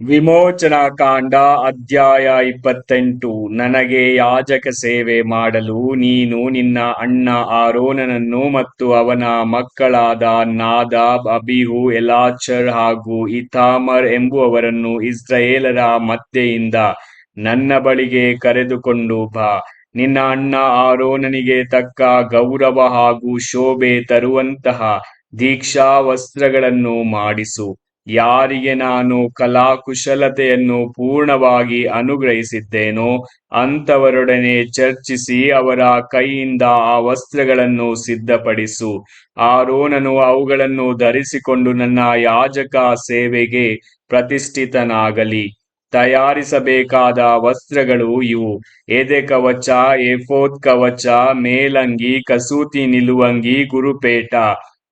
ವಿಮೋಚನಾ ಕಾಂಡ ಅಧ್ಯಾಯ ಇಪ್ಪತ್ತೆಂಟು. ನನಗೆ ಯಾಜಕ ಸೇವೆ ಮಾಡಲು ನೀನು ನಿನ್ನ ಅಣ್ಣ ಆರೋನನನ್ನು ಮತ್ತು ಅವನ ಮಕ್ಕಳಾದ ನಾದಾಬ್, ಅಬಿಹು, ಎಲಾಚರ್ ಹಾಗೂ ಇಥಾಮರ್ ಎಂಬುವವರನ್ನು ಇಸ್ರಾಯೇಲರ ಮಧ್ಯೆಯಿಂದ ನನ್ನ ಬಳಿಗೆ ಕರೆದುಕೊಂಡು ಬಾ. ನಿನ್ನ ಅಣ್ಣ ಆರೋನನಿಗೆ ತಕ್ಕ ಗೌರವ ಹಾಗೂ ಶೋಭೆ ತರುವಂತಹ ದೀಕ್ಷಾ ವಸ್ತ್ರಗಳನ್ನು ಮಾಡಿಸು. ಯಾರಿಗೆ ನಾನು ಕಲಾಕುಶಲತೆಯನ್ನು ಪೂರ್ಣವಾಗಿ ಅನುಗ್ರಹಿಸಿದ್ದೇನೋ ಅಂತವರೊಡನೆ ಚರ್ಚಿಸಿ ಅವರ ಕೈಯಿಂದ ಆ ವಸ್ತ್ರಗಳನ್ನು ಸಿದ್ಧಪಡಿಸು. ಆರೋನನು ಅವುಗಳನ್ನು ಧರಿಸಿಕೊಂಡು ನನ್ನ ಯಾಜಕ ಸೇವೆಗೆ ಪ್ರತಿಷ್ಠಿತನಾಗಲಿ. ತಯಾರಿಸಬೇಕಾದ ವಸ್ತ್ರಗಳು ಇವು. ಎದೆ ಕವಚ ಎಫೋತ್ ಕವಚ ಮೇಲಂಗಿ, ಕಸೂತಿ ನಿಲುವಂಗಿ, ಗುರುಪೇಟ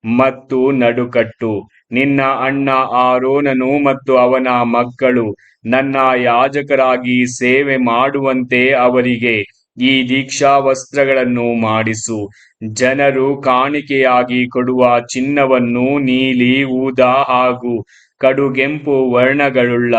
ಮತ್ತು ನಡುಕಟ್ಟು. ನಿನ್ನ ಅಣ್ಣ ಆರೋನನು ಮತ್ತು ಅವನ ಮಕ್ಕಳು ನನ್ನ ಯಾಜಕರಾಗಿ ಸೇವೆ ಮಾಡುವಂತೆ ಅವರಿಗೆ ಈ ದೀಕ್ಷಾ ವಸ್ತ್ರಗಳನ್ನು ಮಾಡಿಸು. ಜನರು ಕಾಣಿಕೆಯಾಗಿ ಕೊಡುವ ಚಿನ್ನವನ್ನು ನೀಲಿ, ಊದ ಹಾಗೂ ಕಡುಗೆಂಪು ವರ್ಣಗಳುಳ್ಳ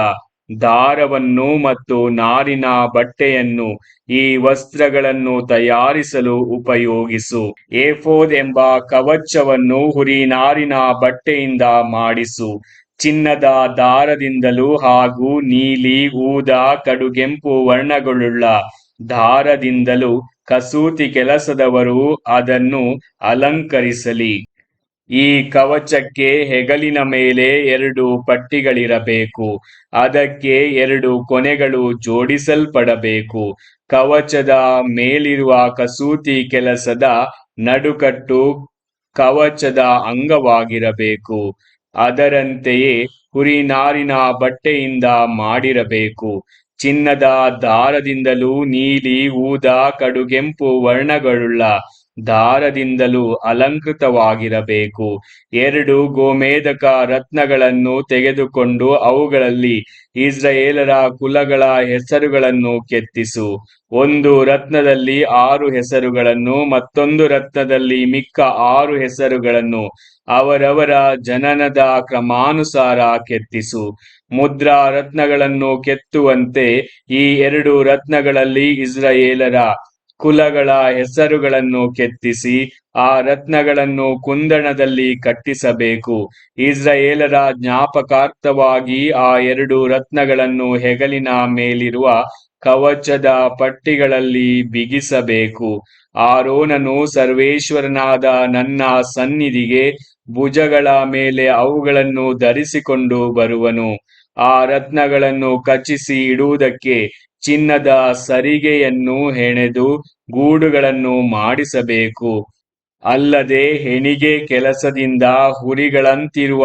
ದಾರವನ್ನು ಮತ್ತು ನಾರಿನ ಬಟ್ಟೆಯನ್ನು ಈ ವಸ್ತ್ರಗಳನ್ನು ತಯಾರಿಸಲು ಉಪಯೋಗಿಸು. ಏಫೋದ್ ಎಂಬ ಕವಚವನ್ನು ಹುರಿ ನಾರಿನ ಬಟ್ಟೆಯಿಂದ ಮಾಡಿಸು. ಚಿನ್ನದ ದಾರದಿಂದಲೂ ಹಾಗೂ ನೀಲಿ, ಊದ, ಕಡುಗೆಂಪು ವರ್ಣಗಳುಳ್ಳ ದಾರದಿಂದಲೂ ಕಸೂತಿ ಕೆಲಸದವರು ಅದನ್ನು ಅಲಂಕರಿಸಲಿ. ಈ ಕವಚಕ್ಕೆ ಹೆಗಲಿನ ಮೇಲೆ ಎರಡು ಪಟ್ಟಿಗಳಿರಬೇಕು. ಅದಕ್ಕೆ ಎರಡು ಕೊನೆಗಳು ಜೋಡಿಸಲ್ಪಡಬೇಕು. ಕವಚದ ಮೇಲಿರುವ ಕಸೂತಿ ಕೆಲಸದ ನಡುಕಟ್ಟು ಕವಚದ ಅಂಗವಾಗಿರಬೇಕು. ಅದರಂತೆಯೇ ಹುರಿನಾರಿನ ಬಟ್ಟೆಯಿಂದ ಮಾಡಿರಬೇಕು. ಚಿನ್ನದ ದಾರದಿಂದಲೂ ನೀಲಿ, ಊದ, ಕಡುಗೆಂಪು ವರ್ಣಗಳುಳ್ಳ ದಾರದಿಂದಲೂ ಅಲಂಕೃತವಾಗಿರಬೇಕು. ಎರಡು ಗೋಮೇಧಕ ರತ್ನಗಳನ್ನು ತೆಗೆದುಕೊಂಡು ಅವುಗಳಲ್ಲಿ ಇಸ್ರಾಯೇಲರ ಕುಲಗಳ ಹೆಸರುಗಳನ್ನು ಕೆತ್ತಿಸು. ಒಂದು ರತ್ನದಲ್ಲಿ ಆರು ಹೆಸರುಗಳನ್ನು, ಮತ್ತೊಂದು ರತ್ನದಲ್ಲಿ ಮಿಕ್ಕ ಆರು ಹೆಸರುಗಳನ್ನು ಅವರವರ ಜನನದ ಕ್ರಮಾನುಸಾರ ಕೆತ್ತಿಸು. ಮುದ್ರಾ ರತ್ನಗಳನ್ನು ಕೆತ್ತುವಂತೆ ಈ ಎರಡು ರತ್ನಗಳಲ್ಲಿ ಇಸ್ರಾಯೇಲರ ಕುಲಗಳ ಹೆಸರುಗಳನ್ನು ಕೆತ್ತಿಸಿ ಆ ರತ್ನಗಳನ್ನು ಕುಂದಣದಲ್ಲಿ ಕಟ್ಟಿಸಬೇಕು. ಇಸ್ರಾಯೇಲರ ಜ್ಞಾಪಕಾರ್ಥವಾಗಿ ಆ ಎರಡು ರತ್ನಗಳನ್ನು ಹೆಗಲಿನ ಮೇಲಿರುವ ಕವಚದ ಪಟ್ಟಿಗಳಲ್ಲಿ ಬಿಗಿಸಬೇಕು. ಆರೋನನು ಸರ್ವೇಶ್ವರನಾದ ನನ್ನ ಸನ್ನಿಧಿಗೆ ಭುಜಗಳ ಮೇಲೆ ಅವುಗಳನ್ನು ಧರಿಸಿಕೊಂಡು ಬರುವನು. ಆ ರತ್ನಗಳನ್ನು ಕಚಿಸಿ ಇಡುವುದಕ್ಕೆ ಚಿನ್ನದ ಸರಿಗೆಯನ್ನು ಹೆಣೆದು ಗೂಡುಗಳನ್ನು ಮಾಡಿಸಬೇಕು. ಅಲ್ಲದೆ ಹೆಣಿಗೆ ಕೆಲಸದಿಂದ ಹುರಿಗಳಂತಿರುವ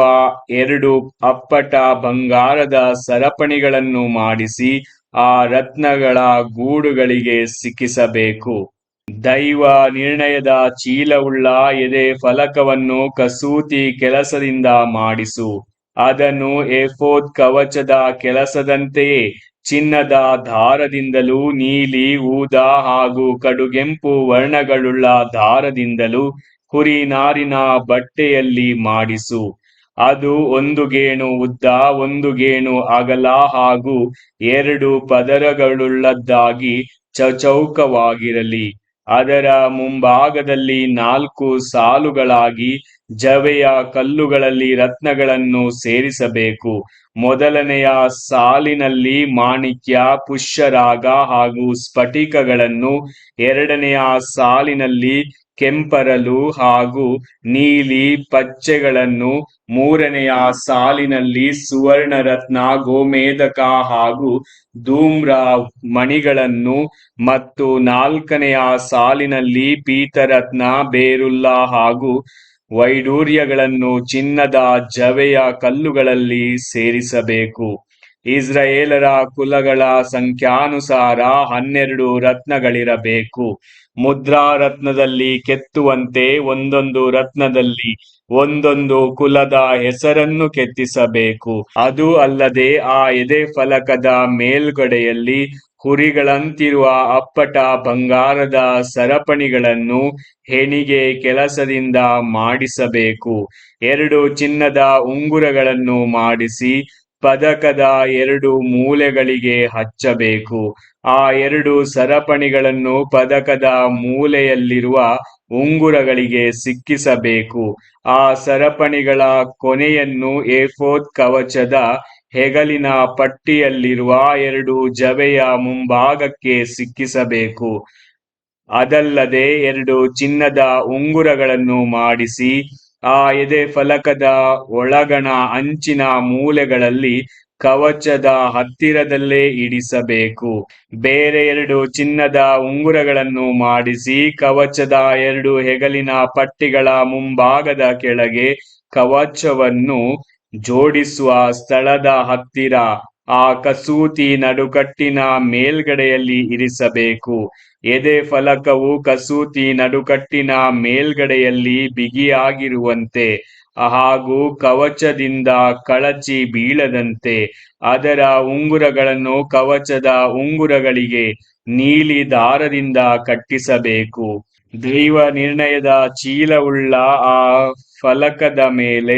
ಎರಡು ಅಪ್ಪಟ ಬಂಗಾರದ ಸರಪಣಿಗಳನ್ನು ಮಾಡಿಸಿ ಆ ರತ್ನಗಳ ಗೂಡುಗಳಿಗೆ ಸಿಕ್ಕಿಸಬೇಕು. ದೈವ ನಿರ್ಣಯದ ಚೀಲವುಳ್ಳ ಎದೆ ಫಲಕವನ್ನು ಕಸೂತಿ ಕೆಲಸದಿಂದ ಮಾಡಿಸು. ಅದನ್ನು ಎಫೋದ್ ಕವಚದ ಕೆಲಸದಂತೆಯೇ ಚಿನ್ನದ ದಾರದಿಂದಲೂ ನೀಲಿ, ಊದ ಹಾಗೂ ಕಡುಗೆಂಪು ವರ್ಣಗಳುಳ್ಳ ದಾರದಿಂದಲೂ ಕುರಿ ನಾರಿನ ಬಟ್ಟೆಯಲ್ಲಿ ಮಾಡಿಸು. ಅದು ಒಂದು ಗೇಣು ಉದ್ದ ಒಂದು ಗೇಣು ಅಗಲ ಹಾಗೂ ಎರಡು ಪದರಗಳುಳ್ಳದ್ದಾಗಿ ಚೌಕವಾಗಿರಲಿ. ಅದರ ಮುಂಭಾಗದಲ್ಲಿ ನಾಲ್ಕು ಸಾಲುಗಳಾಗಿ ಜವೆಯ ಕಲ್ಲುಗಳಲ್ಲಿ ರತ್ನಗಳನ್ನು ಸೇರಿಸಬೇಕು. ಮೊದಲನೆಯ ಸಾಲಿನಲ್ಲಿ ಮಾಣಿಕ್ಯ, ಪುಷ್ಯರಾಗ ಹಾಗೂ ಸ್ಫಟಿಕಗಳನ್ನು, ಎರಡನೆಯ ಸಾಲಿನಲ್ಲಿ ಕೆಂಪರಲು ಹಾಗೂ ನೀಲಿ ಪಚ್ಚೆಗಳನ್ನು, ಮೂರನೆಯ ಸಾಲಿನಲ್ಲಿ ಸುವರ್ಣರತ್ನ, ಗೋಮೇಧಕ ಹಾಗೂ ಧೂಮ್ರ ಮಣಿಗಳನ್ನು ಮತ್ತು ನಾಲ್ಕನೆಯ ಸಾಲಿನಲ್ಲಿ ಪೀತರತ್ನ ಬೇರುಲ್ಲ ಹಾಗೂ ವೈಡೂರ್ಯಗಳನ್ನು ಚಿನ್ನದ ಜವೆಯ ಕಲ್ಲುಗಳಲ್ಲಿ ಸೇರಿಸಬೇಕು. ಇಸ್ರಾಯೇಲರ ಕುಲಗಳ ಸಂಖ್ಯಾನುಸಾರ ಹನ್ನೆರಡು ರತ್ನಗಳಿರಬೇಕು. ಮುದ್ರಾ ರತ್ನದಲ್ಲಿ ಕೆತ್ತುವಂತೆ ಒಂದೊಂದು ರತ್ನದಲ್ಲಿ ಒಂದೊಂದು ಕುಲದ ಹೆಸರನ್ನು ಕೆತ್ತಿಸಬೇಕು. ಅದು ಅಲ್ಲದೆ ಆ ಎದೆ ಫಲಕದ ಮೇಲ್ಗಡೆಯಲ್ಲಿ ಹುರಿಗಳಂತಿರುವ ಅಪ್ಪಟ ಬಂಗಾರದ ಸರಪಣಿಗಳನ್ನು ಹೆಣಿಗೆ ಕೆಲಸದಿಂದ ಮಾಡಿಸಬೇಕು. ಎರಡು ಚಿನ್ನದ ಉಂಗುರಗಳನ್ನು ಮಾಡಿಸಿ ಪದಕದ ಎರಡು ಮೂಲೆಗಳಿಗೆ ಹಚ್ಚಬೇಕು. ಆ ಎರಡು ಸರಪಣಿಗಳನ್ನು ಪದಕದ ಮೂಲೆಯಲ್ಲಿರುವ ಉಂಗುರಗಳಿಗೆ ಸಿಕ್ಕಿಸಬೇಕು. ಆ ಸರಪಣಿಗಳ ಕೊನೆಯನ್ನು ಏಫೋದ್ ಕವಚದ ಹೆಗಲಿನ ಪಟ್ಟಿಯಲ್ಲಿರುವ ಎರಡು ಜವೆಯ ಮುಂಭಾಗಕ್ಕೆ ಸಿಕ್ಕಿಸಬೇಕು. ಅದಲ್ಲದೆ ಎರಡು ಚಿನ್ನದ ಉಂಗುರಗಳನ್ನು ಮಾಡಿಸಿ, ಆ ಎದೆ ಫಲಕದ ಒಳಗಣ ಅಂಚಿನ ಮೂಲೆಗಳಲ್ಲಿ ಕವಚದ ಹತ್ತಿರದಲ್ಲೇ ಇಡಿಸಬೇಕು. ಬೇರೆ ಎರಡು ಚಿನ್ನದ ಉಂಗುರಗಳನ್ನು ಮಾಡಿಸಿ, ಕವಚದ ಎರಡು ಹೆಗಲಿನ ಪಟ್ಟಿಗಳ ಮುಂಭಾಗದ ಕೆಳಗೆ ಕವಚವನ್ನು ಜೋಡಿಸುವ ಸ್ಥಳದ ಹತ್ತಿರ ಆ ಕಸೂತಿ ನಡುಕಟ್ಟಿನ ಮೇಲ್ಗಡೆಯಲ್ಲಿ ಇರಿಸಬೇಕು. ಎದೆ ಫಲಕವು ಕಸೂತಿ ನಡುಕಟ್ಟಿನ ಮೇಲ್ಗಡೆಯಲ್ಲಿ ಬಿಗಿಯಾಗಿರುವಂತೆ, ಹಾಗೂ ಕವಚದಿಂದ ಕಳಚಿ ಬೀಳದಂತೆ. ಅದರ ಉಂಗುರಗಳನ್ನು ಕವಚದ ಉಂಗುರಗಳಿಗೆ ನೀಲಿ ದಾರದಿಂದ ಕಟ್ಟಿಸಬೇಕು. ದೈವ ನಿರ್ಣಯದ ಚೀಲವುಳ್ಳ ಆ ಫಲಕದ ಮೇಲೆ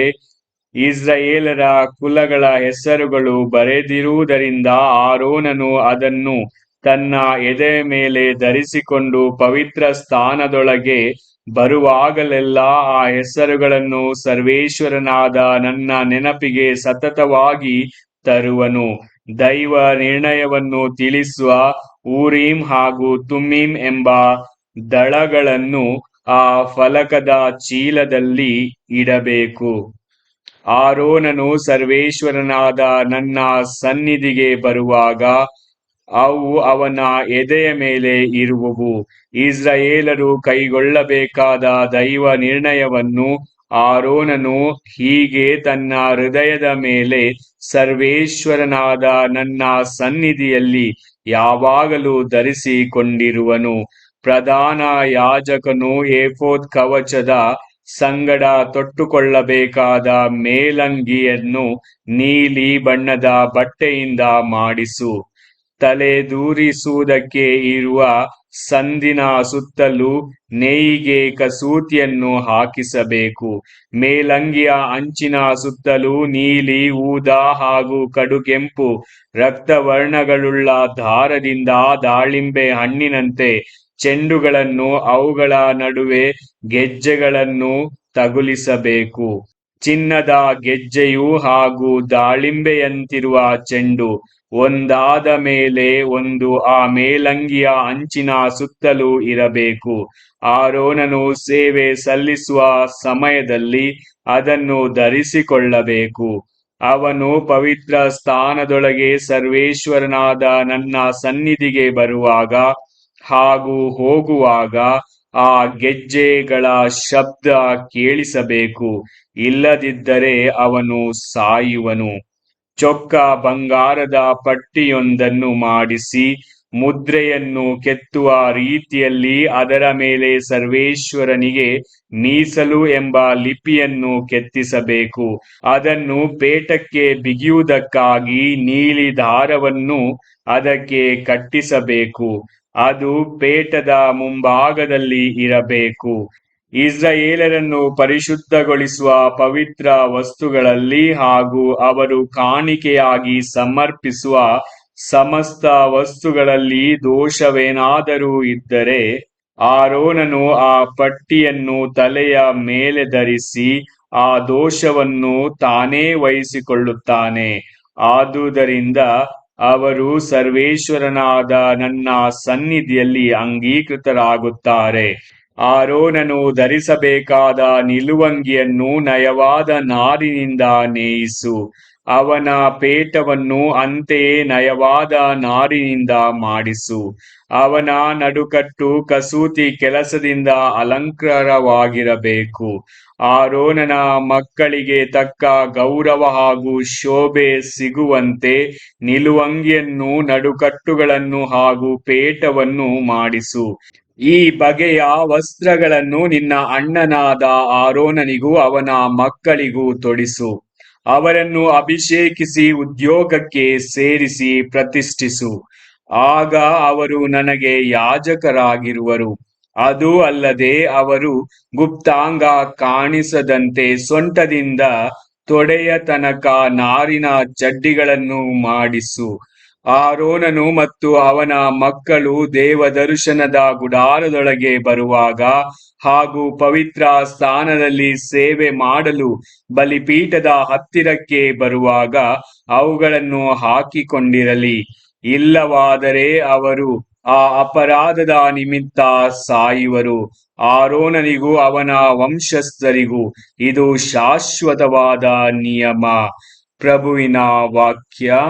ಇಸ್ರಾಯೇಲರ ಕುಲಗಳ ಹೆಸರುಗಳು ಬರೆದಿರುವುದರಿಂದ ಆರೋನನು ಅದನ್ನು ತನ್ನ ಎದೆ ಮೇಲೆ ಧರಿಸಿಕೊಂಡು ಪವಿತ್ರ ಸ್ಥಾನದೊಳಗೆ ಬರುವಾಗಲೆಲ್ಲ ಆ ಹೆಸರುಗಳನ್ನು ಸರ್ವೇಶ್ವರನಾದ ನನ್ನ ನೆನಪಿಗೆ ಸತತವಾಗಿ ತರುವನು. ದೈವ ನಿರ್ಣಯವನ್ನು ತಿಳಿಸುವ ಊರೀಂ ಹಾಗೂ ತುಮ್ಮೀಂ ಎಂಬ ದಳಗಳನ್ನು ಆ ಫಲಕದ ಚೀಲದಲ್ಲಿ ಇಡಬೇಕು. ಆರೋನನು ಸರ್ವೇಶ್ವರನಾದ ನನ್ನ ಸನ್ನಿಧಿಗೆ ಬರುವಾಗ ಅವು ಅವನ ಎದೆಯ ಮೇಲೆ ಇರುವವು. ಇಸ್ರಾಯೇಲರು ಕೈಗೊಳ್ಳಬೇಕಾದ ದೈವ ನಿರ್ಣಯವನ್ನು ಆರೋನನು ಹೀಗೆ ತನ್ನ ಹೃದಯದ ಮೇಲೆ ಸರ್ವೇಶ್ವರನಾದ ನನ್ನ ಸನ್ನಿಧಿಯಲ್ಲಿ ಯಾವಾಗಲೂ ಧರಿಸಿಕೊಂಡಿರುವನು. ಪ್ರಧಾನ ಯಾಜಕನು ಏಫೋದ್ ಕವಚದ ಸಂಗಡ ತೊಟ್ಟುಕೊಳ್ಳಬೇಕಾದ ಮೇಲಂಗಿಯನ್ನು ನೀಲಿ ಬಣ್ಣದ ಬಟ್ಟೆಯಿಂದ ಮಾಡಿಸು. ತಲೆ ದೂರಿಸುವುದಕ್ಕೆ ಇರುವ ಸಂದಿನ ಸುತ್ತಲೂ ನೇಯಿಗೆ ಕಸೂತಿಯನ್ನು ಹಾಕಿಸಬೇಕು. ಮೇಲಂಗಿಯ ಅಂಚಿನ ಸುತ್ತಲೂ ನೀಲಿ, ಊದ ಹಾಗೂ ಕಡುಗೆಂಪು, ರಕ್ತವರ್ಣಗಳುಳ್ಳ ದಾರದಿಂದ ದಾಳಿಂಬೆ ಹಣ್ಣಿನಂತೆ ಚೆಂಡುಗಳನ್ನು ಅವುಗಳ ನಡುವೆ ಗೆಜ್ಜೆಗಳನ್ನು ತಗುಲಿಸಬೇಕು. ಚಿನ್ನದ ಗೆಜ್ಜೆಯು ಹಾಗೂ ದಾಳಿಂಬೆಯಂತಿರುವ ಚೆಂಡು, ಒಂದಾದ ಮೇಲೆ ಒಂದು, ಆ ಮೇಲಂಗಿಯ ಅಂಚಿನ ಸುತ್ತಲೂ ಇರಬೇಕು. ಆರೋನನು ಸೇವೆ ಸಲ್ಲಿಸುವ ಸಮಯದಲ್ಲಿ ಅದನ್ನು ಧರಿಸಿಕೊಳ್ಳಬೇಕು. ಅವನು ಪವಿತ್ರ ಸ್ಥಾನದೊಳಗೆ ಸರ್ವೇಶ್ವರನಾದ ನನ್ನ ಸನ್ನಿಧಿಗೆ ಬರುವಾಗ ಹಾಗೂ ಹೋಗುವಾಗ ಆ ಗೆಜ್ಜೆಗಳ ಶಬ್ದ ಕೇಳಿಸಬೇಕು. ಇಲ್ಲದಿದ್ದರೆ ಅವನು ಸಾಯುವನು. ಚೊಕ್ಕ ಬಂಗಾರದ ಪಟ್ಟಿಯೊಂದನ್ನು ಮಾಡಿಸಿ ಮುದ್ರೆಯನ್ನು ಕೆತ್ತುವ ರೀತಿಯಲ್ಲಿ ಅದರ ಮೇಲೆ ಸರ್ವೇಶ್ವರನಿಗೆ ಮೀಸಲು ಎಂಬ ಲಿಪಿಯನ್ನು ಕೆತ್ತಿಸಬೇಕು. ಅದನ್ನು ಪೇಟಕ್ಕೆ ಬಿಗಿಯುವುದಕ್ಕಾಗಿ ನೀಲಿ ದಾರವನ್ನು ಅದಕ್ಕೆ ಕಟ್ಟಿಸಬೇಕು. ಅದು ಪೇಟದ ಮುಂಭಾಗದಲ್ಲಿ ಇರಬೇಕು. ಇಸ್ರಾಯೇಲರನ್ನು ಪರಿಶುದ್ಧಗೊಳಿಸುವ ಪವಿತ್ರ ವಸ್ತುಗಳಲ್ಲಿ ಹಾಗೂ ಅವರು ಕಾಣಿಕೆಯಾಗಿ ಸಮರ್ಪಿಸುವ ಸಮಸ್ತ ವಸ್ತುಗಳಲ್ಲಿ ದೋಷವೇನಾದರೂ ಇದ್ದರೆ ಆರೋನನು ಆ ಪಟ್ಟಿಯನ್ನು ತಲೆಯ ಮೇಲೆ ಧರಿಸಿ ಆ ದೋಷವನ್ನು ತಾನೇ ವಹಿಸಿಕೊಳ್ಳುತ್ತಾನೆ. ಆದುದರಿಂದ ಅವರು ಸರ್ವೇಶ್ವರನಾದ ನನ್ನ ಸನ್ನಿಧಿಯಲ್ಲಿ ಅಂಗೀಕೃತರಾಗುತ್ತಾರೆ. ಆರೋನನು ಧರಿಸಬೇಕಾದ ನಿಲುವಂಗಿಯನ್ನು ನಯವಾದ ನಾರಿನಿಂದ ನೇಯಿಸು. ಅವನ ಪೇಟವನ್ನು ಅಂತೆಯೇ ನಯವಾದ ನಾರಿನಿಂದ ಮಾಡಿಸು. ಅವನ ನಡುಕಟ್ಟು ಕಸೂತಿ ಕೆಲಸದಿಂದ ಅಲಂಕಾರವಾಗಿರಬೇಕು. ಆರೋನನ ಮಕ್ಕಳಿಗೆ ತಕ್ಕ ಗೌರವ ಹಾಗೂ ಶೋಭೆ ಸಿಗುವಂತೆ ನಿಲುವಂಗಿಯನ್ನು, ನಡುಕಟ್ಟುಗಳನ್ನು ಹಾಗೂ ಪೇಟವನ್ನು ಮಾಡಿಸು. ಈ ಬಗೆಯ ವಸ್ತ್ರಗಳನ್ನು ನಿನ್ನ ಅಣ್ಣನಾದ ಆರೋನನಿಗೂ ಅವನ ಮಕ್ಕಳಿಗೂ ತೊಡಿಸು. ಅವರನ್ನು ಅಭಿಷೇಕಿಸಿ, ಉದ್ಯೋಗಕ್ಕೆ ಸೇರಿಸಿ ಪ್ರತಿಷ್ಠಿಸು. ಆಗ ಅವರು ನನಗೆ ಯಾಜಕರಾಗಿರುವರು. ಅದು ಅಲ್ಲದೆ ಅವರು ಗುಪ್ತಾಂಗ ಕಾಣಿಸದಂತೆ ಸೊಂಟದಿಂದ ತೊಡೆಯ ತನಕ ನಾರಿನ ಚಡ್ಡಿಗಳನ್ನು ಮಾಡಿಸು. ಆರೋನನು ಮತ್ತು ಅವನ ಮಕ್ಕಳು ದೇವದರ್ಶನದ ಗುಡಾರದೊಳಗೆ ಬರುವಾಗ ಹಾಗೂ ಪವಿತ್ರ ಸ್ಥಾನದಲ್ಲಿ ಸೇವೆ ಮಾಡಲು ಬಲಿಪೀಠದ ಹತ್ತಿರಕ್ಕೆ ಬರುವಾಗ ಅವುಗಳನ್ನು ಹಾಕಿಕೊಂಡಿರಲಿ. ಇಲ್ಲವಾದರೆ ಅವರು ಆ ಅಪರಾಧದ ನಿಮಿತ್ತ ಸಾಯುವರು. ಆರೋನನಿಗೂ ಅವನ ವಂಶಸ್ಥರಿಗೂ ಇದು ಶಾಶ್ವತವಾದ ನಿಯಮ. ಪ್ರಭುವಿನ ವಾಕ್ಯ.